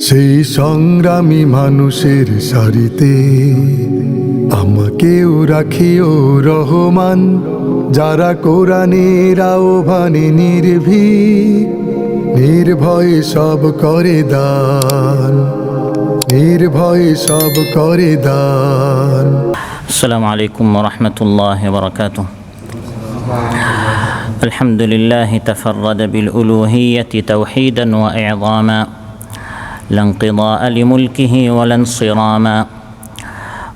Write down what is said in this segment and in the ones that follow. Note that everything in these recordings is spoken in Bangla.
সেই সংগ্রামী মানুষের সারিতে আমাকেও রাখিও রহমান যারা কোরআনের আহ্বানে নির্ভীক নির্ভয়ে সব করে দান নির্ভয়ে সব করে দান السلام عليكم ورحمة الله وبركاته الحمد لله تفرد بالألوهية توحيدا وإعظاما لا انقضاء لملكه ولا انصراما.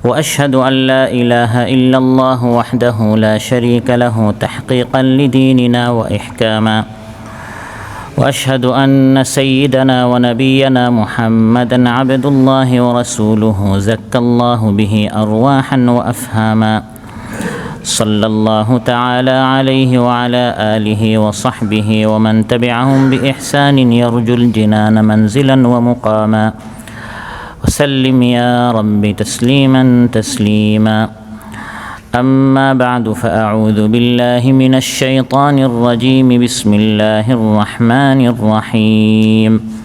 وأشهد أن لا إله إلا الله وحده لا شريك له تحقيقا لديننا وإحكاما. وأشهد أن سيدنا ونبينا محمدا عبد الله ورسوله زكى الله به أرواحا وأفهاما. صلى الله تعالى عليه وعلى آله وصحبه ومن تبعهم بإحسان يرجو الجنان منزلا ومقاما. وسلم يا رب تسليما تسليما. أما بعد فأعوذ بالله من الشيطان الرجيم. بسم الله الرحمن الرحيم.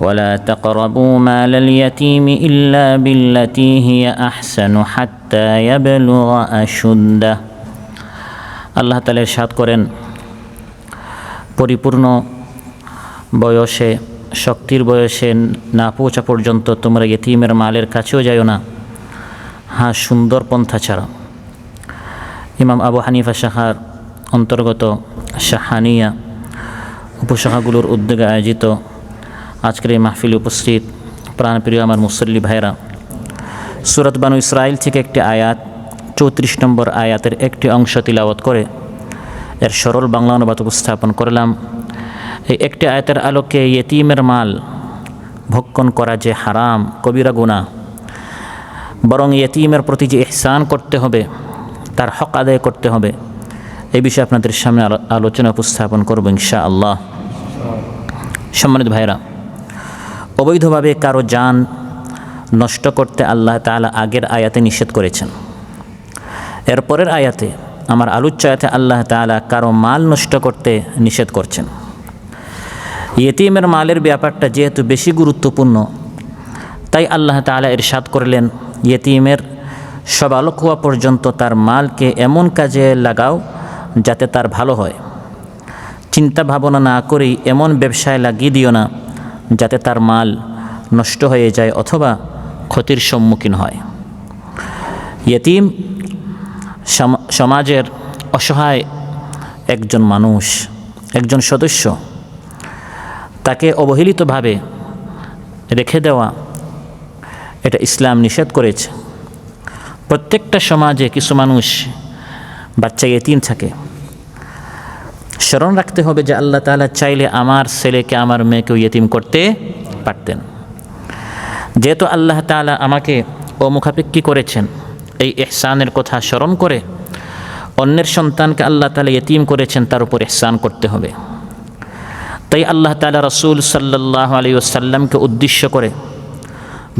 ولا تقربوا مال اليتيم إلا بالتي هي أحسن حتى يبلغ أشده আল্লাহ তালা সাত করেন পরিপূর্ণ বয়সে শক্তির বয়সে না পৌঁছা পর্যন্ত তোমরা ইয়েতিমের মালের কাছেও যাইও না হ্যাঁ সুন্দর পন্থা ছাড়া ইমাম আবু হানিফা শাখার অন্তর্গত শাহানিয়া উপশাখাগুলোর উদ্যোগে আয়োজিত আজকের এই মাহফিলে উপস্থিত প্রাণপ্রিয় আমার মুসল্লি ভাইরা সুরত বানু ইসরায়েল থেকে একটি আয়াত, চৌত্রিশ নম্বর আয়াতের একটি অংশ তিলাওয়াত করে এর সরল বাংলা অনুবাদ উপস্থাপন করলাম। এই একটি আয়াতের আলোকে ইয়েতিমের মাল ভক্ষণ করা যে হারাম, কবিরা গুণা বরং ইয়েতিমের প্রতি যে ইহসান করতে হবে, তার হক আদায় করতে হবে এই বিষয়ে আপনাদের সামনে আলো- আলোচনা উপস্থাপন করব ইনশা আল্লাহ সম্মানিত ভাইরা অবৈধভাবে কারও যান নষ্ট করতে আল্লাহ তাআলা আগের আয়াতে নিষেধ করেছেন। এরপরের আয়াতে আমার আলোচ্য আয়াতে আল্লাহ তাআলা কারও মাল নষ্ট করতে নিষেধ করছেন। ইয়েতিমের মালের ব্যাপারটা যেহেতু বেশি গুরুত্বপূর্ণ, তাই আল্লাহ তাআলা ইরশাদ করলেন, ইয়েতিমের সব আলোক হওয়া পর্যন্ত তার মালকে এমন কাজে লাগাও যাতে তার ভালো হয়। চিন্তা ভাবনা না করেই এমন ব্যবসায় লাগিয়ে দিও না। যাতে তার মাল নষ্ট হয়ে যায় অথবা ক্ষতির সম্মুখীন হয়। ইয়েতিম সম- সমাজের অসহায় একজন মানুষ, একজন সদস্য, তাকে অবহেলিতভাবে রেখে দেওয়া, এটা ইসলাম নিষেধ করেছে। প্রত্যেকটা সমাজে কিছু মানুষ, বাচ্চা ইয়েতিম থাকে। স্মরণ রাখতে হবে যে আল্লাহ তাআলা চাইলে আমার ছেলেকে, আমার মেয়েকেও ইয়েতিম করতে পারতেন। যেহেতু আল্লাহ তাআলা আমাকে ও অমুখাপেক্ষী করেছেন, এই এহসানের কথা স্মরণ করে অন্যের সন্তানকে আল্লাহ তাআলা ইয়েতিম করেছেন, তার উপর এহসান করতে হবে। তাই আল্লাহ তাআলা রসুল সাল্লাহ আলী ওসাল্লামকে উদ্দেশ্য করে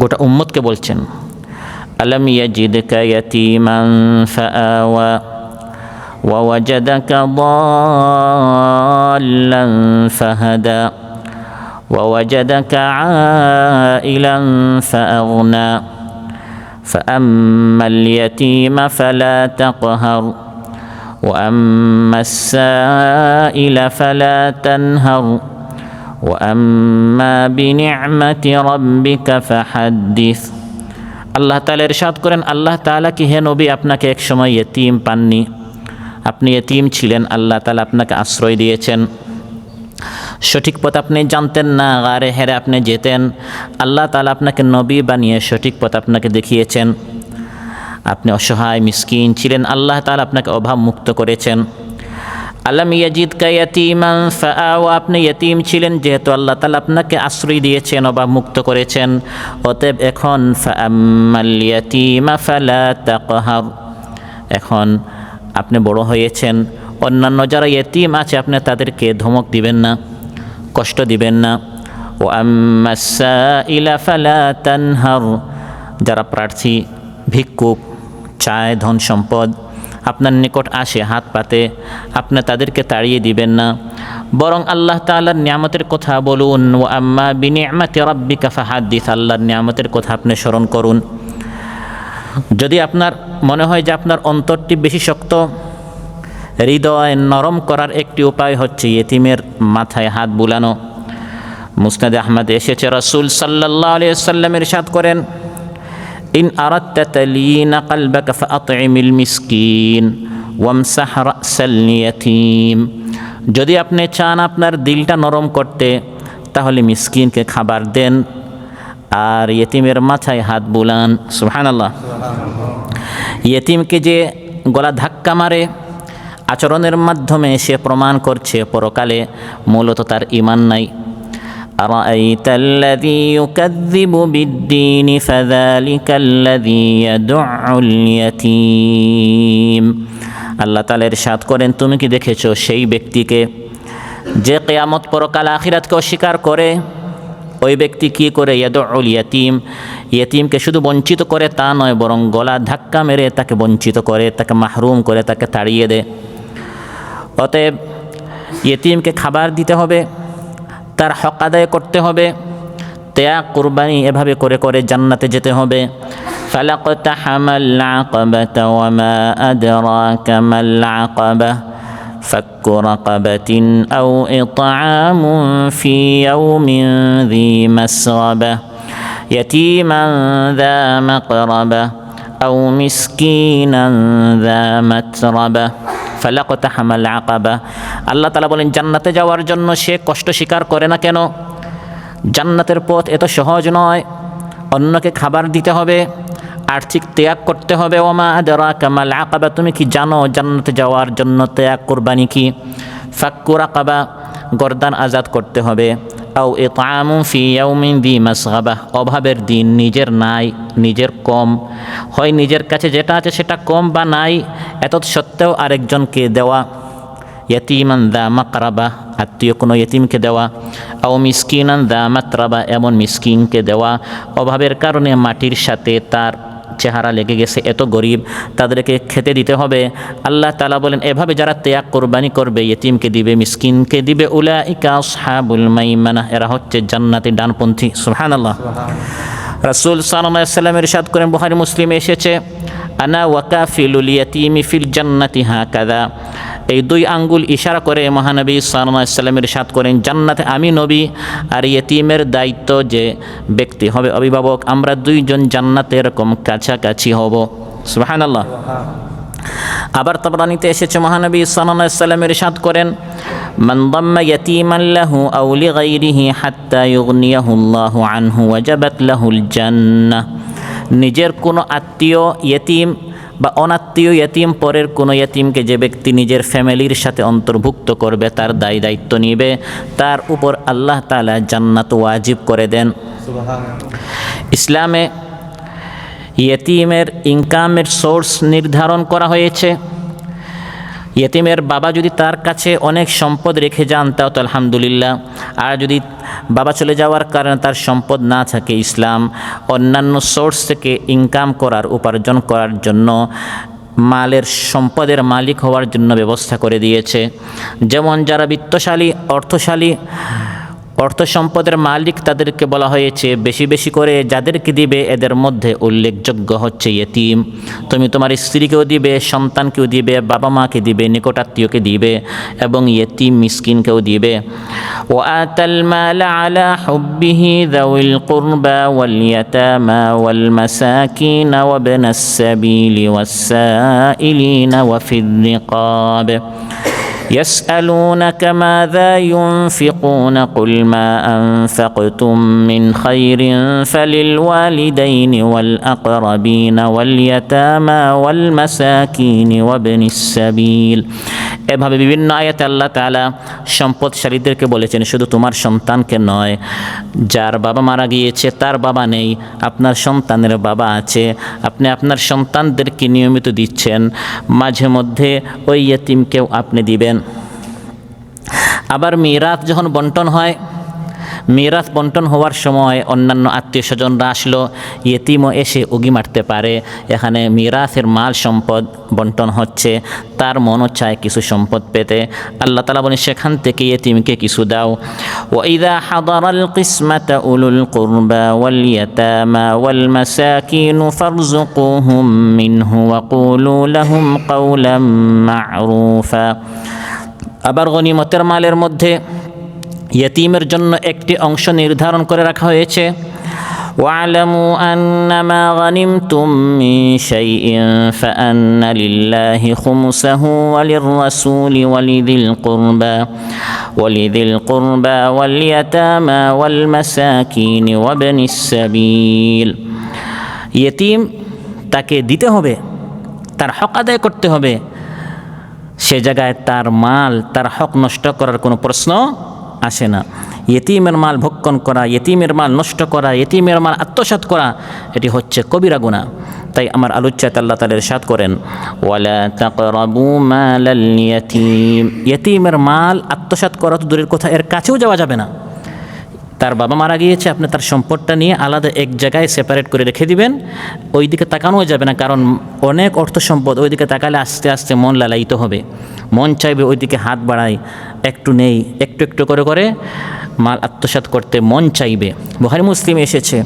গোটা উম্মতকে বলছেন, আলম ইয়াজিদকা ইয়াতীমান ফাআওয়া ووجدك ضالا فهدى ووجدك عائلا فأغنى فأما اليتيم فلا تقهر وأما السائل فلا تنهر وأما بنعمة ربك فحدث আল্লাহ তাআলা ইরশাদ করেন আল্লাহ তাআলা কি হে নবী আপনাকে এক সময় ইয়েতিম পাননি আপনি এতিম ছিলেন, আল্লাহ তাআলা আপনাকে আশ্রয় দিয়েছেন। সঠিক পথ আপনি জানতেন না, গারে হেরে আপনি যেতেন। আল্লাহ তালা আপনাকে নবী বানিয়ে সঠিক পথ আপনাকে দেখিয়েছেন। আপনি অসহায়, মিসকিন ছিলেন, আল্লাহ তালা আপনাকে অভাব মুক্ত করেছেন। আলম ইয়াজিদ কায়াতিমান ফাআও, আপনি ইয়তিম ছিলেন যেহেতু আল্লাহ তালা আপনাকে আশ্রয় দিয়েছেন, অভাব মুক্ত করেছেন। অতএব এখন, ফাআম্মাল ইয়াতিমা ফালা তাকহার। এখন আপনি বড় হয়েছেন, অন্যান্য যারা ইয়েতিম আছে, আপনি তাদেরকে ধমক দিবেন না, কষ্ট দিবেন না। ও তানহার, যারা প্রার্থী, ভিক্ষুক, চায় ধন সম্পদ, আপনার নিকট আসে হাত পাতে, আপনি তাদেরকে তাড়িয়ে দিবেন না। বরং আল্লাহ তাআলার নিয়ামতের কথা বলুন, ও আম্মা বিনিয়ামাতি রাব্বিকা ফাহাদ্দিস আল্লাহর নিয়ামতের কথা আপনি স্মরণ করুন। যদি আপনার মনে হয় যে আপনার অন্তরটি বেশি শক্ত, হৃদয় নরম করার একটি উপায় হচ্ছে ইয়েতিমের মাথায় হাত বুলানো। মুসনাদে আহমদ এসেছে, রসুল সাল্লাহ আলিয়া সাল্লামের সাথ করেন, ইন আরাত্তা তালিনা কালবাকা ফাআতইমিল মিসকিন যদি আপনি চান আপনার দিলটা নরম করতে, তাহলে মিসকিনকে খাবার দেন। আর ইয়েতিমের মাথায় হাত বুলান সুবহানাল্লাহ ইয়েতিমকে যে গলা ধাক্কা মারে আচরণের মাধ্যমে সে প্রমাণ করছে পরকালে মূলত তার ইমান নাই أرأيت الذي يكذب بالدين فذلك الذي يدع اليتيم আল্লাহ তালা সাত করেন তুমি কি দেখেছো সেই ব্যক্তিকে যে কেয়ামত পরকাল আখিরাতকে অস্বীকার করে ওই ব্যক্তি কি করে ইয়াদউল ইয়াতিম, ইয়াতিমকে শুধু বঞ্চিত করে তা নয়, বরং গলা ধাক্কা মেরে তাকে বঞ্চিত করে, তাকে মাহরুম করে, তাকে তাড়িয়ে দেয়। অতএব ইয়তিমকে খাবার দিতে হবে, তার হক আদায় করতে হবে, তেয়া কুরবানি এভাবে করে করে জান্নাতে যেতে হবে। ফালাকতা হামাল্লা আকবাতা ওয়া মা আদরাকা মাল فك رقبة أو إطعام في يوم ذي مسغبة يتيما ذا مقربة أو مسكينا ذا متربة ফালাকতা হামাল আকাবা আল্লাহ তালা বলেন জান্নাতে যাওয়ার জন্য সে কষ্ট স্বীকার করে না কেন জান্নাতের পথ এত সহজ নয় অন্যকে খাবার দিতে হবে আর্থিক ত্যাগ করতে হবে। ওমা আদরা কামাল আকাবা, তুমি কি জানো জান্নাতে যাওয়ার জন্য ত্যাগ কোরবানি কি? ফাক্কুর আকাবা গরদান আজাদ করতে হবে। আও এ তামু ফি ইয়াউমিন দি মাসগাবা, অভাবের দিন নিজের নাই, নিজের কম। হয় নিজের কাছে যেটা আছে সেটা কম বা নাই এত সত্ত্বেও আরেকজনকে দেওয়া। ইয়তিমান দা মাকরাবা, আত্মীয় কোনো ইয়তিমকে দেওয়া। আও মিসকিনান দা মাত্রাবা, এমন মিসকিনকে দেওয়া। অভাবের কারণে মাটির সাথে তার চেহারা লেগে গেছে, এত গরিব, তাদেরকে খেতে দিতে হবে। আল্লাহ তালা বলেন, এভাবে যারা ত্যাগ কোরবানি করবে ইয়েতিমকে দিবে, মিসকিনকে দিবে উলা ইকা সাহাবুল মাইমানা এরা হচ্ছে জান্নাতি ডানপন্থী। সুহান আল্লাহ রাসুল সাল্লামের ইরশাদ করেন বুহারি মুসলিম এসেছে, আনা ওয়াকা ওয়াকাফিলুল ইয়াতিমি ফিল জান্নাতি হা কাদা এই দুই আঙ্গুল ইশারা করে মহানবী সাল্লাহ ইসলামের সাত করেন, জান্নাতে আমি নবী আর ইয়েতিমের দায়িত্ব যে ব্যক্তি হবে অভিভাবক, আমরা দুইজন জান্নাতে এরকম কাছাকাছি হব। সুহান আল্লাহ আবার তাবরানিতে এসেছে, মহানবী সাল্লাহ সাল্লামের সাদ করেন মন্দম্মা ইয়তিমাল্লাহু আউলি গাইরিহি হাত্তা ইউগনিয়াহুল্লাহু আনহু ওয়াজাবাত লাহুল জান্নাহ। নিজের কোনো আত্মীয়, ইয়তিম বা অনাত্মীয় ইয়েতিম পরের কোনো ইয়েতিমকে যে ব্যক্তি নিজের ফ্যামিলির সাথে অন্তর্ভুক্ত করবে তার দায় দায়িত্ব নিবে তার উপর আল্লাহ তালা জান্নাত ওয়াজিব করে দেন। ইসলামে ইয়েতিমের ইনকামের সোর্স নির্ধারণ করা হয়েছে। ইয়েতিমের বাবা যদি তার কাছে অনেক সম্পদ রেখে যান তাও তো আলহামদুলিল্লাহ। আর যদি বাবা চলে যাওয়ার কারণে তার সম্পদ না থাকে ইসলাম, অন্যান্য সোর্স থেকে ইনকাম করার, উপার্জন করার জন্য মালের সম্পদের মালিক হওয়ার জন্য ব্যবস্থা করে দিয়েছে। যেমন যারা বিত্তশালী, অর্থশালী অর্থ সম্পদের মালিক তাদেরকে বলা হয়েছে, বেশি বেশি করে যাদেরকে দিবে এদের মধ্যে উল্লেখযোগ্য হচ্ছে ইয়েতিম। তুমি তোমার স্ত্রীকেও দিবে, সন্তানকেও দিবে বাবা মাকে দিবে, নিকটাত্মীয়কে দিবে এবং ইয়েতিম মিসকিনকেও দিবে। ও আতাল মালা আলা হুব্বিহি দাউল কুরবা ওয়াল ইয়াতামা ওয়াল মাসাকিন ওয়াবনাস সাবিলি ওয়াস সাইলিনা ওয়া ফির يسألونك ماذا ينفقون قل ما أنفقتم من خير فللوالدين والأقربين واليتامى والمساكين وابن السبيل এভাবে বিভিন্ন আয়াতে আল্লাহ তালা সম্পদশালীদেরকে বলেছেন, শুধু তোমার সন্তানকে নয়, যার বাবা মারা গিয়েছে তার বাবা নেই, আপনার সন্তানের বাবা আছে, আপনি আপনার সন্তানদেরকে নিয়মিত দিচ্ছেন, মাঝে মধ্যে ওই ইয়েতিমকেও আপনি দিবেন। আবার মিরাত যখন বন্টন হয় মিরাত বন্টন হওয়ার সময় অন্যান্য আত্মীয় স্বজনরা আসলো ইয়েতিমও এসে উগি মারতে পারে এখানে মিরাথের মাল সম্পদ বন্টন হচ্ছে তার মনও চায় কিছু সম্পদ পেতে আল্লাহ তালা বলেন সেখান থেকে ইয়েতিমকে কিছু দাও وإذا حضر القسمة أولو القربى واليتامى والمساكين فارزقوهم منه وقولوا لهم قولا معروفا আবার গনিমতের মালের মধ্যে ইয়েতিমের জন্য একটি অংশ নির্ধারণ করে রাখা হয়েছে واعلموا أن ما غنمتم من شيء فأن لله خمسه وللرسول ولذي القربى ولذي القربى واليتامى والمساكين وابن السبيل ইয়েতিম তাকে দিতে হবে তার হক আদায় করতে হবে সে জায়গায় তার মাল তার হক নষ্ট করার কোনো প্রশ্ন আসে না। ইয়েতিমের মাল ভক্ষণ করা, ইয়েতিমের মাল নষ্ট করা, ইয়েতিমের মাল আত্মসাত করা, এটি হচ্ছে কবিরা গুণা তাই আমার আলোচ্যাত আল্লাহ তালের সাত করেন, ওয়ালা ইয়েতিমের মাল আত্মসাত করা তো দূরের কথা, এর কাছেও যাওয়া যাবে না। তার বাবা মারা গিয়েছে, আপনি তার সম্পদটা নিয়ে আলাদা এক জায়গায় সেপারেট করে রেখে দিবেন ওই দিকে তাকানোও যাবে না, কারণ অনেক অর্থ সম্পদ ওই দিকে তাকালে আস্তে আস্তে মন লালায়িত হবে। মন চাইবে ওই দিকে হাত বাড়ায়, একটু নেই, একটু একটু করে করে মাল আত্মসাৎ করতে মন চাইবে। বুহারি মুসলিম এসেছে,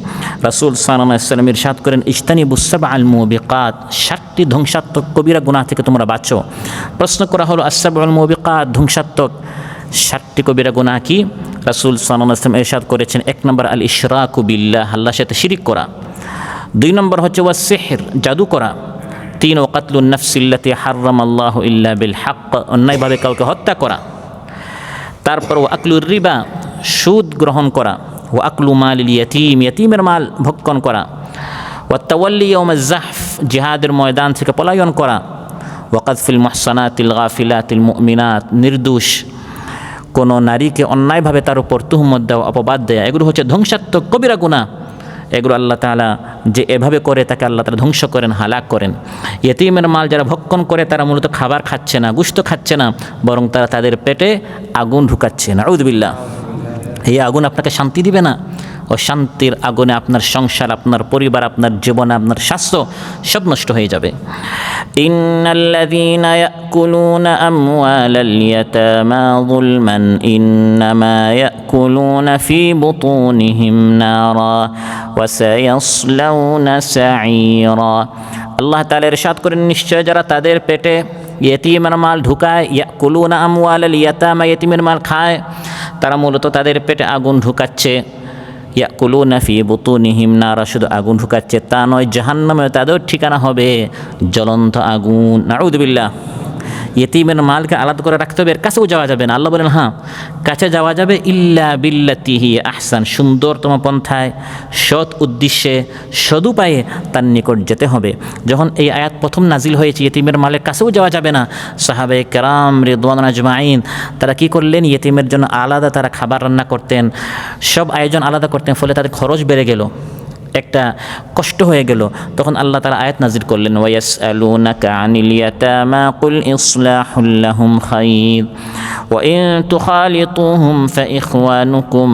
রাসুল সালাম ইরশাদ করেন ইস্তানি বুসাব আল মুবিকাত ষাটটি ধ্বংসাত্মক কবিরা গুনাহ থেকে তোমরা বাঁচো। প্রশ্ন করা হলো আসাব আল মুবিকাত ধ্বংসাত্মক ষাটটি কবিরা গুনাহ কি? রাসুল সালাম এরশাদ করেছেন, এক নম্বর আল ইশরাকু বিল্লাহ, আল্লাহর সাথে শিরিক করা। দুই নম্বর হচ্ছে ওয়া সেহের জাদু করা। তিন ওকাতলুন নফসিল্লাতি হার্রাম আল্লাহ ইল্লা বিল হাক অন্যায়ভাবে কাউকে হত্যা করা। তারপর ও আকলুর রিবা, সুদ গ্রহণ করা। ও আকলু মাল ইয়াতিম, ইয়াতিমের মাল ভক্ষণ করা। ও তাওয়াল্লি ওম জাহফ জিহাদের ময়দান থেকে পলায়ন করা। ওয়াকাদফিল মহসানাতিল গাফিলাতিল মুমিনাত, নির্দোষ। কোনো নারীকে অন্যায়ভাবে তার উপর তুহমত দেওয়া, অপবাদ দেয়া, এগুলো হচ্ছে ধ্বংসাত্মক কবিরা গুণা এগুলো আল্লাহ তালা যে এভাবে করে, তাকে আল্লাহ তালা ধ্বংস করেন, হালাক করেন। ইয়েতিমের মাল যারা ভক্ষণ করে, তারা মূলত খাবার খাচ্ছে না গুস্ত খাচ্ছে না, বরং তারা তাদের পেটে আগুন ঢুকাচ্ছে। না রৌদবিল্লা এই আগুন আপনাকে শান্তি দিবে না। ও শান্তির আগুনে আপনার সংসার, আপনার পরিবার, আপনার জীবন আপনার স্বাস্থ্য সব নষ্ট হয়ে যাবে। ইন্নাল্লাযীনা ইয়াকুলুনা আমওয়ালাল ইয়াতামা যুলমান, ইন্নামা ইয়াকুলুনা ফি বুতুনিহিম নারা, ওয়া সায়াসলাউনা সাঈরা। আল্লাহ তাআলা ইরশাদ করেন, নিশ্চয় যারা তাদের পেটে ইয়েতিমের মাল ঢুকায়, ইয়াকুলুনা আমওয়ালাল ইয়াতামা, ইয়েতিমের মাল খায়, তারা মূলত তাদের পেটে আগুন ঢুকাচ্ছে। ইয়াকুলু নাফি বুতুনিহিম নারা, শুধু আগুন ঢুকাচ্ছে তা নয় জাহান্নামে তাদের ঠিকানা হবে জ্বলন্ত আগুন। নাউদুবিল্লাহ ইয়েতিমের মালকে আলাদা করে রাখতে হবে, এর কাছেও যাওয়া যাবে না। আল্লাহ বলেন হ্যাঁ কাছে যাওয়া যাবে ইল্লা বিল্লাতিহি আহসান। সুন্দরতম পন্থায়, সৎ উদ্দেশ্যে, সদুপায়ে তার নিকট যেতে হবে। যখন এই আয়াত প্রথম নাজিল হয়েছে, ইয়েতিমের মালের কাছেও যাওয়া যাবে না। সাহাবে কেরাম রেদওয়ান আজমাইন, তারা কি করলেন? ইয়েতিমের জন্য আলাদা তারা খাবার রান্না করতেন, সব আয়োজন আলাদা করতেন, ফলে তাদের খরচ বেড়ে গেল। একটা কষ্ট হয়ে গেল। তখন আল্লাহ তারা আয়াত নাজির করলেন ওয়াইয়াস আলুনাকা আনিল ইয়াতামা কুল ইসলাহুল লাহুম খাইর, ওয়া ইন তুখালিতুহুম ফাইখওয়ানুকুম,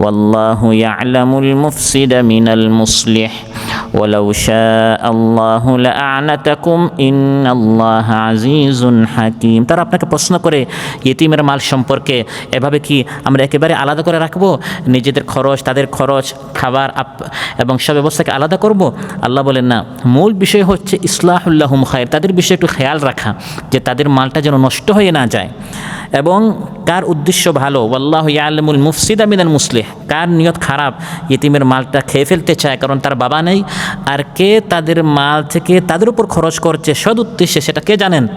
ওয়াল্লাহু ইয়ালামুল মুফসিদা মিনাল মুসলিহ ولو شاء الله لأعنتكم إن الله عزيز حكيم তারা আপনাকে প্রশ্ন করে ইতিমের মাল সম্পর্কে এভাবে কি আমরা একেবারে আলাদা করে রাখবো নিজেদের খরচ তাদের খরচ খাবার আপ এবং সব ব্যবস্থাকে আলাদা করব আল্লাহ বলেন না মূল বিষয় হচ্ছে ইসলাহুল্লাহম খায়ের তাদের বিষয়ে একটু খেয়াল রাখা যে তাদের মালটা যেন নষ্ট হয়ে না যায় এবং কার উদ্দেশ্য ভালো? আল্লাহ ইয়ালমুল মুফসিদ আমিনাল মুসলিহ। কার নিয়ত খারাপ? ইতিমের মালটা খেয়ে ফেলতে চায় কারণ তার বাবা নেই। আর কে তাদের মাল থেকে তাদের উপর খরচ করছে? সদ উদ্দেশ্যে সেটা কে জানেন?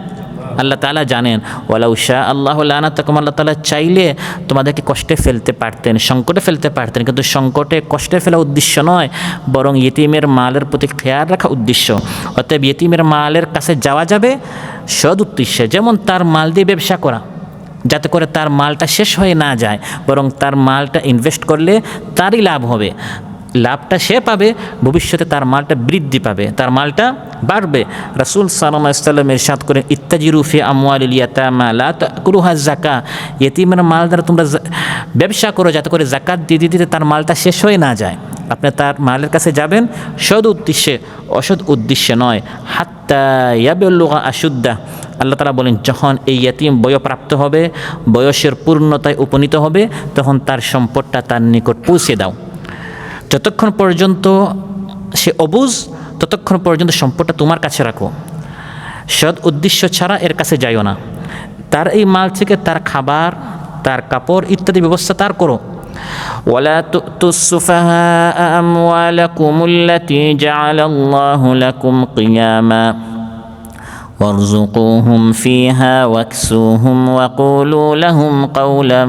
আল্লাহ তালা জানেন। ওয়ালাউ উষা আল্লাহ লানা তখন আল্লাহ তালা চাইলে তোমাদেরকে কষ্টে ফেলতে পারতেন, সংকটে ফেলতে পারতেন। কিন্তু সংকটে কষ্টে ফেলা উদ্দেশ্য নয়, বরং ইতিমের মালের প্রতি খেয়াল রাখা উদ্দেশ্য। অতএব ইতিমের মালের কাছে যাওয়া যাবে সদ উদ্দেশ্যে। যেমন তার মাল দিয়ে ব্যবসা করা যাতে করে তার মালটা শেষ হয়ে না যায়, বরং তার মালটা ইনভেস্ট করলে তারই লাভ হবে। লাভটা সে পাবে, ভবিষ্যতে তার মালটা বৃদ্ধি পাবে, তার মালটা বাড়বে। রাসুল সাল্লাম ইরশাদ করেন ইয়াতামা, লা তাকুলুহা জাকা ইয়েতিমের মাল দ্বারা তোমরা ব্যবসা করো, যাতে করে জাকাত দিতে দিতে তার মালটা শেষ হয়ে না যায়। আপনি তার মালের কাছে যাবেন, সদ উদ্দেশ্যে অসৎ উদ্দেশ্যে নয় হাত্তা আশুদ্দা। আল্লাহ তালা বলেন, যখন এই ইয়তিম বয়প্রাপ্ত হবে, বয়সের পূর্ণতায় উপনীত হবে, তখন তার সম্পদটা তার নিকট পৌঁছে দাও। যতক্ষণ পর্যন্ত সে অবুজ, ততক্ষণ পর্যন্ত সম্পদটা তোমার কাছে রাখো। সৎ উদ্দেশ্য ছাড়া এর কাছে যাইও না। তার এই মাল থেকে তার খাবার, তার কাপড় ইত্যাদি ব্যবস্থা তার করো। ولا تؤتوا السفهاء أموالكم التي جعل الله لكم قياما وارزقوهم فيها واكسوهم وقولوا لهم قولا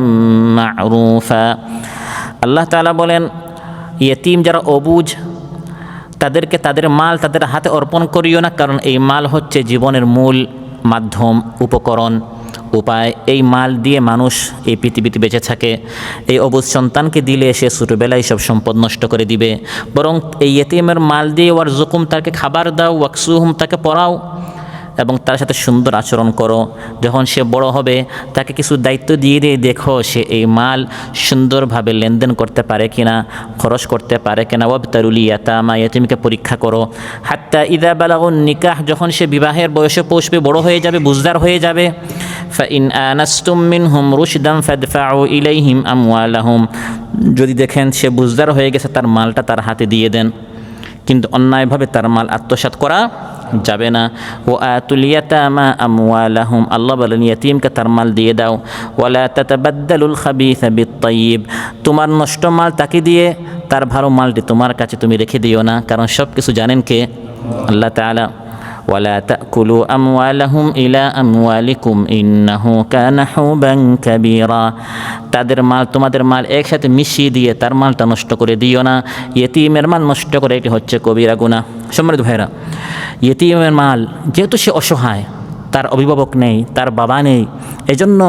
معروفا আল্লাহ তাআলা বলেন ইয়েতিম যারা অবুজ তাদেরকে তাদের মাল তাদের হাতে অর্পণ করিও না কারণ এই মাল হচ্ছে জীবনের মূল মাধ্যম উপকরণ উপায়, এই মাল দিয়ে মানুষ এই পৃথিবীতে বেঁচে থাকে। এই অবুজ সন্তানকে দিলে সে ছোটোবেলায় সব সম্পদ নষ্ট করে দিবে। বরং এই এতিমের মাল দিয়ে ওয়ার জুকুম তাকে খাবার দাও, ওয়াকসুহুম তাকে পড়াও এবং তার সাথে সুন্দর আচরণ করো। যখন সে বড় হবে, তাকে কিছু দায়িত্ব দিয়ে দিয়ে দেখো সে এই মাল সুন্দরভাবে লেনদেন করতে পারে কিনা, খরচ করতে পারে কিনা। ওয়াব তারুলি ইয়াতামা ইয়াতিমকে পরীক্ষা করো। হাত্তা ইদা বালাগুন নিকাহ, যখন সে বিবাহের বয়সে পৌঁছবে বড় হয়ে যাবে, বুঝদার হয়ে যাবে। ফাইন আনাস্তুম মিনহুম রুশদাম ফাদফাউ ইলাইহিম আমওয়ালাহুম যদি দেখেন সে বুঝদার হয়ে গেছে, তার মালটা তার হাতে দিয়ে দেন। কিন্তু অন্যায়ভাবে তার মাল আত্মসাৎ করা যাবে না। ও আতুলিয়াতামা আমওয়ালাহুম। আল্লাহ বলেন, ইয়াতিমকে তার মাল দিয়ে দাও। ওয়ালা তাতাবাদ্দালুল খাবিসা বিত-তাইয়িব। তোমার নষ্ট মাল তাকে দিয়ে, তার ভালো মালটি তোমার কাছে তুমি রেখে দিও না। কারণ সব কিছু জানেন কে? আল্লাহ তাআলা। ولا تأكلوا أموالهم إلى أموالكم إنه كان حوبا كبيرا তাদের মাল তোমাদের মাল একসাথে মিশিয়ে দিয়ে তার মালটা নষ্ট করে দিও না ইয়েতিমের মাল নষ্ট করে এটি হচ্ছে কবিরা গুণা সম্মানিত ভাইরা ইয়েতিমের মাল যেহেতু সে অসহায় তার অভিভাবক নেই তার বাবা নেই এজন্য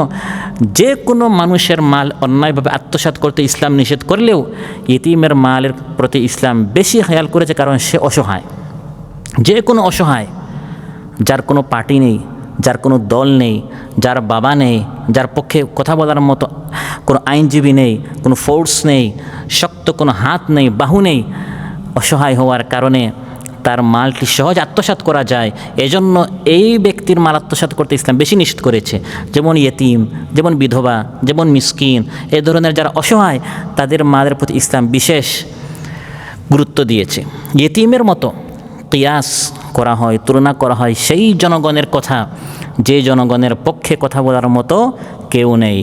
যে কোনো মানুষের মাল অন্যায়ভাবে আত্মসাৎ করতে ইসলাম নিষেধ করলেও ইতিমের মালের প্রতি ইসলাম বেশি খেয়াল করেছে কারণ সে অসহায় যে কোনো অসহায় যার কোনো পার্টি নেই, যার কোনো দল নেই, যার বাবা নেই, যার পক্ষে কথা বলার মতো কোনো আইনজীবী নেই, কোনো ফোর্স নেই, শক্ত কোনো হাত নেই, বাহু নেই, অসহায় হওয়ার কারণে তার মালটি সহজ আত্মসাৎ করা যায়। এজন্য এই ব্যক্তির মাল আত্মসাৎ করতে ইসলাম বেশি নিষেধ করেছে। যেমন ইয়েতিম, যেমন বিধবা, যেমন মিসকিন, এ ধরনের যারা অসহায়, তাদের মালের প্রতি ইসলাম বিশেষ গুরুত্ব দিয়েছে। ইয়েতিমের মতো কিয়াস করা হয়, তুলনা করা হয়, সেই জনগণের কথা, যে জনগণের পক্ষে কথা বলার মতো কেউ নেই।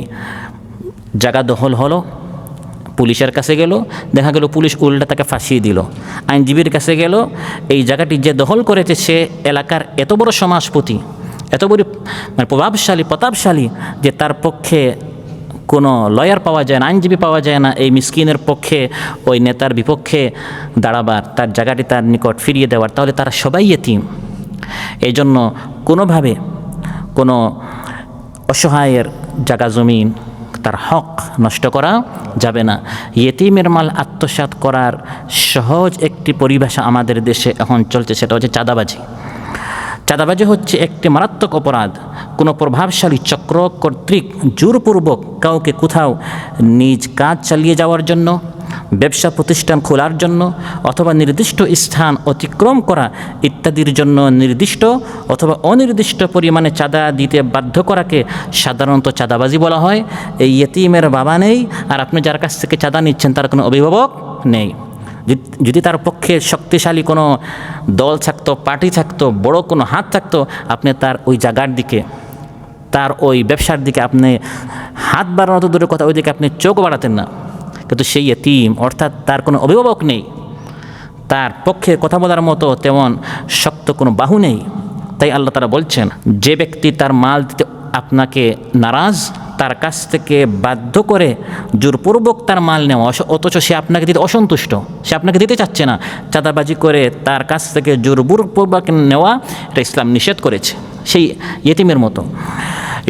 জায়গা দখল হলো, পুলিশের কাছে গেল, দেখা গেল পুলিশ উল্টা তাকে ফাঁসিয়ে দিল। আইনজীবীর কাছে গেল, এই জায়গাটি যে দখল করেছে সে এলাকার এত বড় সমাজপতি, এত বড় মানে প্রভাবশালী, প্রতাপশালী, যে তার পক্ষে কোনো লয়ার পাওয়া যায় না, আইনজীবী পাওয়া যায় না, এই মিসকিনের পক্ষে, ওই নেতার বিপক্ষে দাঁড়াবার, তার জায়গাটি তার নিকট ফিরিয়ে দেওয়ার, তাহলে তারা সবাই এতিম। এই জন্য কোনোভাবে কোনো অসহায়ের জায়গা জমিন তার হক নষ্ট করা যাবে না। ইয়েতিমের মাল আত্মসাৎ করার সহজ একটি পরিভাষা আমাদের দেশে এখন চলছে, সেটা হচ্ছে চাঁদাবাজি। চাঁদাবাজি হচ্ছে একটি মারাত্মক অপরাধ। কোনো প্রভাবশালী চক্র কর্তৃক জোরপূর্বক কাউকে কোথাও নিজ কাজ চালিয়ে যাওয়ার জন্য, ব্যবসা প্রতিষ্ঠান খোলার জন্য অথবা নির্দিষ্ট স্থান অতিক্রম করা ইত্যাদির জন্য নির্দিষ্ট অথবা অনির্দিষ্ট পরিমাণে চাঁদা দিতে বাধ্য করাকে সাধারণত চাঁদাবাজি বলা হয়। এই ইয়েতিমের বাবা নেই, আর আপনি যার কাছ থেকে চাঁদা নিচ্ছেন তার কোনো অভিভাবক নেই। যদি- তার পক্ষে শক্তিশালী কোনো দল থাকতো, পার্টি থাকতো, বড় কোনো হাত থাকতো, আপনি তার ওই জায়গার দিকে, তার ওই ব্যবসার দিকে আপনি হাত বাড়ানো তো দূরের কথা ওই দিকে আপনি চোখ বাড়াতেন না। কিন্তু সেই এতিম, অর্থাৎ তার কোনো অভিভাবক নেই, তার পক্ষে কথা বলার মতো তেমন শক্ত কোনো বাহু নেই। তাই আল্লাহ তারা বলছেন, যে ব্যক্তি তার মাল দিতে আপনাকে নারাজ তার কাছ থেকে বাধ্য করে জোরপূর্বক তার মাল নেওয়া অস- অথচ সে আপনাকে দিতে অসন্তুষ্ট সে আপনাকে দিতে চাচ্ছে না চাঁদাবাজি করে তার কাছ থেকে জোরপূর্বক নেওয়া এটা ইসলাম নিষেধ করেছে সেই ইয়েতিমের মতো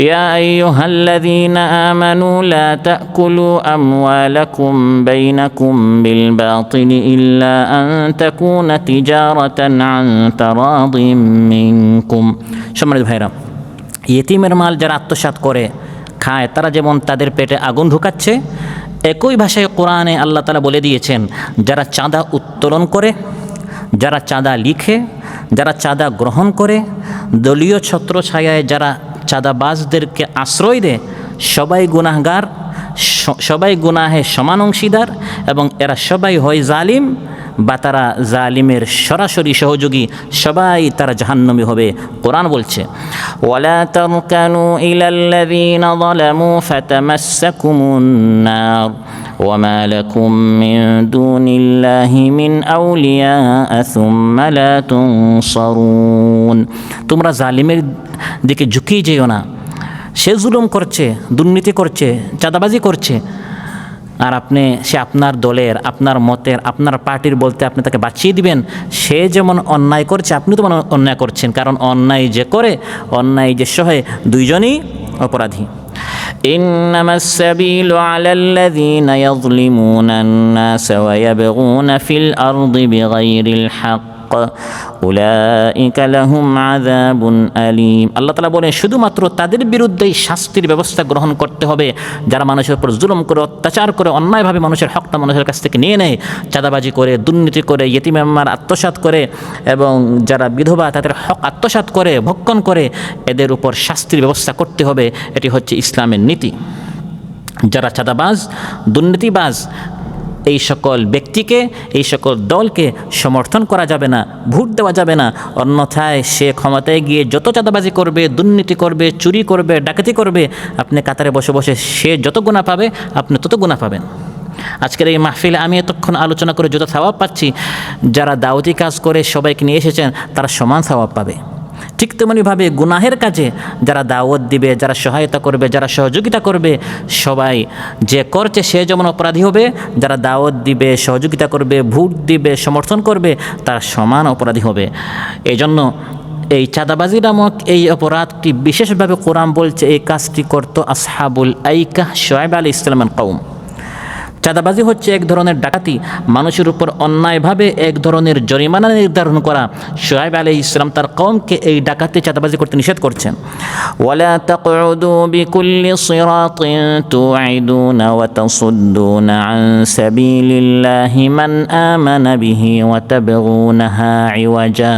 يا أيها الذين آمنوا لا تأكلوا أموالكم بينكم بالباطل إلا أن تكون تجارة عن تراض منكم সম্মানিত ভাইরা ইয়েতিমের মাল যারা আত্মসাৎ করে খায়, তারা যেমন তাদের পেটে আগুন ঢুকাচ্ছে, একই ভাষায় কোরআনে আল্লাহ তালা বলে দিয়েছেন, যারা চাঁদা উত্তোলন করে, যারা চাঁদা লিখে, যারা চাঁদা গ্রহণ করে, দলীয় ছত্র ছত্রছায়ায় যারা চাঁদাবাজদেরকে আশ্রয় দেয়, সবাই গুনাহগার সবাই গুনাহে সমান অংশীদার এবং এরা সবাই হয় জালিম বা তারা জালিমের সরাসরি সহযোগী সবাই তারা জাহান্নমী হবে কোরআন বলছে ওয়ালা তারকানু ইলাল্লাযীনা যালামু ফাতামাসসাকুমুন নার وما لكم من دون الله من أولياء ثم لا تنصرون তোমরা জালিমের দিকে ঝুঁকিয়ে যেও না সে জুলুম করছে দুর্নীতি করছে চাঁদাবাজি করছে আর আপনি সে আপনার দলের আপনার মতের আপনার পার্টির বলতে আপনি তাকে বাঁচিয়ে দিবেন সে যেমন অন্যায় করছে আপনি তো অন্যায় করছেন কারণ অন্যায় যে করে অন্যায় যে সহে দুইজনই অপরাধী إنما السبيل على الذين يظلمون الناس ويبغون في الأرض بغير الحق উলাইকা লাহুম আযাবুন আলীম। আল্লাহ তাআলা বলেন, শুধুমাত্র তাদের বিরুদ্ধেই শাস্তির ব্যবস্থা গ্রহণ করতে হবে। যারা মানুষের উপর জুলুম করে, অত্যাচার করে, অন্যায়ভাবে মানুষের হকটা মানুষের কাছ থেকে নিয়ে নেয়, চাঁদাবাজি করে, দুর্নীতি করে, ইয়েতিমার আত্মসাৎ করে এবং যারা বিধবা তাদের হক আত্মসাৎ করে, ভক্ষণ করে, এদের উপর শাস্তির ব্যবস্থা করতে হবে। এটি হচ্ছে ইসলামের নীতি। যারা চাঁদাবাজ, দুর্নীতিবাজ এই সকল ব্যক্তিকে, এই সকল দলকে সমর্থন করা যাবে না, ভোট দেওয়া যাবে না। অন্যথায় সে ক্ষমতায় গিয়ে যত চাঁদাবাজি করবে, দুর্নীতি করবে, চুরি করবে, ডাকাতি করবে, আপনি কাতারে বসে বসে সে যত গুণা পাবে, আপনি তত গুণা পাবেন। আজকের এই মাহফিলে আমি এতক্ষণ আলোচনা করে যত স্বভাব পাচ্ছি, যারা দাওয়াতি কাজ করে সবাইকে নিয়ে এসেছেন, তারা সমান স্বভাব পাবে। ঠিক তেমনিভাবে গুনাহের কাজে যারা দাওয়াত দিবে, যারা সহায়তা করবে, যারা সহযোগিতা করবে, সবাই যে করছে সে যেমন অপরাধী হবে, যারা দাওয়াত দিবে, সহযোগিতা করবে, ভোট দিবে, সমর্থন করবে, তারা সমান অপরাধী হবে। এই জন্য এই চাঁদাবাজি নামক এই অপরাধটি বিশেষভাবে কোরআন বলছে, এই কাজটি করত আসহাবুল আইকা সোয়েব আলী ইসলামের কৌম চাঁদাবাজি হচ্ছে এক ধরনের ডাকাতি। মানুষের উপর অন্যায়ভাবে এক ধরনের জরিমানা নির্ধারণ করা। সোহাইব আলী ইসলাম তার কমকে এই ডাকাতি, চাঁদাবাজি করতে নিষেধ করছেন। তাকউদু বিকুল্লি সিরাতিন তুআইদুনা ওয়া তাসুদ্দুনা আন সাবিলিল্লাহি মান আমানা বিহি ওয়া তাবগুনাহা ইওয়াজা।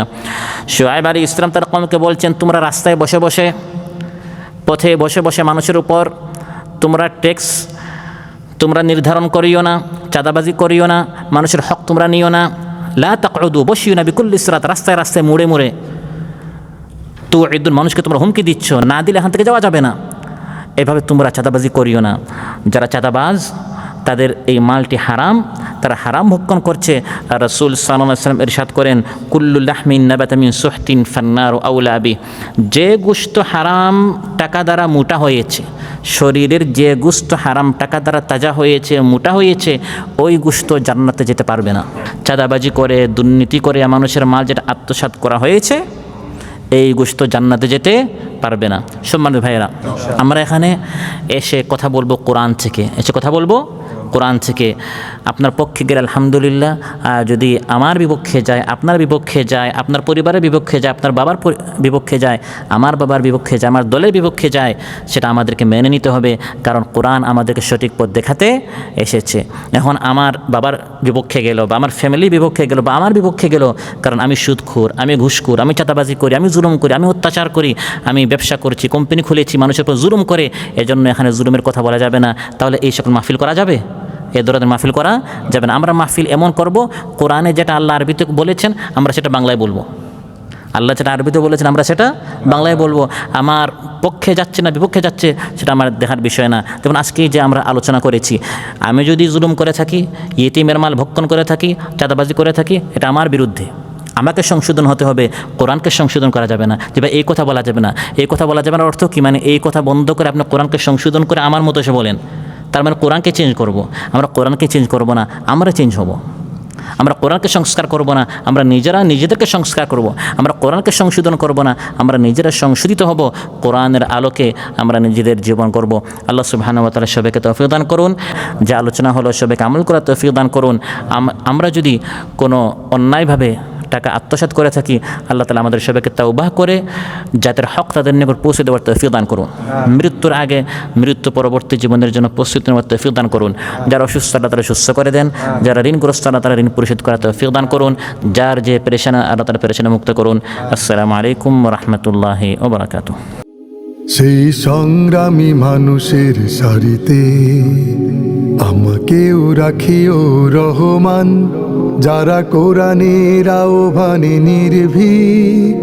সোহাইব আলী ইসলাম তার কমকে বলছেন, তোমরা রাস্তায় বসে বসে, পথে বসে বসে মানুষের উপর তোমরা ট্যাক্স তোমরা নির্ধারণ করিও না, চাঁদাবাজি করিও না, মানুষের হক তোমরা নিও না। লা বসিও না বিকুল ইসরাত রাস্তায় রাস্তায় মুড়ে মুড়ে। তো একজন মানুষকে তোমরা হুমকি দিচ্ছ, না দিলে এখান থেকে যাওয়া যাবে না। এভাবে তোমরা চাঁদাবাজি করিও না। যারা চাঁদাবাজ, তাদের এই মালটি হারাম, তারা হারাম ভক্ষণ করছে। রসুল সাল্লাম এরশাদ করেন কুল্লুল্লাহমিন নাবাতামিন সোহতিন ফান্নার আউলাবি যে গুস্ত হারাম, টাকা দ্বারা মোটা হয়েছে। শরীরের যে গুস্ত হারাম টাকা দ্বারা তাজা হয়েছে, মোটা হয়েছে, ওই গুস্ত জান্নাতে যেতে পারবে না। চাঁদাবাজি করে, দুর্নীতি করে মানুষের মাল যেটা আত্মসাত করা হয়েছে, এই গোস্ত জান্নাতে যেতে পারবে না। সম্মানিত ভাইয়েরা, আমরা এখানে এসে কথা বলব কোরআন থেকে। এসে কথা বলব কোরআন থেকে আপনার পক্ষে গেলে আলহামদুলিল্লাহ যদি আমার বিপক্ষে যায়, আপনার বিপক্ষে যায়, আপনার পরিবারের বিপক্ষে যায়, আপনার বাবার বিপক্ষে যায়, আমার বাবার বিপক্ষে যায়, আমার দলের বিপক্ষে যায়, সেটা আমাদেরকে মেনে নিতে হবে, কারণ কোরআন আমাদেরকে সঠিক পথ দেখাতে এসেছে। এখন আমার বাবার বিপক্ষে গেল, বা আমার ফ্যামিলির বিপক্ষে গেল, বা আমার বিপক্ষে গেল, কারণ আমি সুদখোর, আমি ঘুষখোর, আমি চাঁদাবাজি করি, আমি জুলুম করি, আমি অত্যাচার করি, আমি ব্যবসা করছি কোম্পানি খুলেছি, মানুষের উপর জুলুম করে, এজন্য এখানে জুলুমের কথা বলা যাবে না, তাহলে এই সকল মাহফিল করা যাবে? এ ধরনের মাহফিল করা যাবে না। আমরা মাহফিল এমন করব, কোরআনে যেটা আল্লাহ আরবিতে বলেছেন, আমরা সেটা বাংলায় বলব। আল্লাহ যেটা আরবিতে বলেছেন, আমরা সেটা বাংলায় বলব। আমার পক্ষে যাচ্ছে না, বিপক্ষে যাচ্ছে, সেটা আমার দেখার বিষয় না। যেমন আজকেই যে আমরা আলোচনা করেছি, আমি যদি জুলুম করে থাকি ইয়েতিমের মাল ভক্ষণ করে থাকি, চাঁদাবাজি করে থাকি, এটা আমার বিরুদ্ধে। আমাকে সংশোধন হতে হবে, কোরআনকে সংশোধন করা যাবে না। যে ভাই, এই কথা বলা যাবে না। এই কথা বলা যাবে না অর্থ কি? মানে এই কথা বন্ধ করে আপনি কোরআনকে সংশোধন করে আমার মতো এসে বলেন। তার মানে কোরআনকে চেঞ্জ করব। আমরা কোরআনকে চেঞ্জ করব না, আমরা চেঞ্জ হব। আমরা কোরআনকে সংস্কার করব না, আমরা নিজেরা নিজেদেরকে সংস্কার করব। আমরা কোরআনকে সংশোধন করব না, আমরা নিজেরা সংশোধিত হব। কোরআনের আলোকে আমরা নিজেদের জীবন করব। আল্লাহ সুবাহানুতালা সবাইকে তৌফিক দান করুন। যে আলোচনা হলো সবাইকে আমল করার তৌফিক দান করুন। আম- আমরা যদি কোনো অন্যায়ভাবে টাকা আত্মসাৎ করে থাকি আল্লাহ তালা আমাদের সবাইকে তাওবাহ করে যাদের হক তাদের নিকট পৌঁছে দেওয়ার তৌফিক দান করুন। মৃত্যুর আগে মৃত্যু পরবর্তী জীবনের জন্য প্রস্তুতি নেওয়ার তৌফিক দান করুন। যারা অসুস্থ আল্লাহ তারা সুস্থ করে দেন যারা ঋণগ্রস্ত আল্লাহ তারা ঋণ পরিশোধ করার তৌফিক দান করুন যার যে পেরেশানা আল্লাহ তালা পেরেশানা মুক্ত করুন। আসসালামু আলাইকুম রহমতুল্লাহি ওবরাকাতু সেই সংগ্রামী মানুষের সারিতে আমাকেও রাখিও রহমান। যারা কোরআনের আহ্বানে নির্ভীক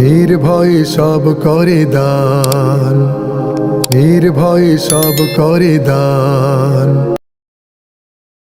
নির্ভয় সব করে দান নির্ভয় সব করে দান।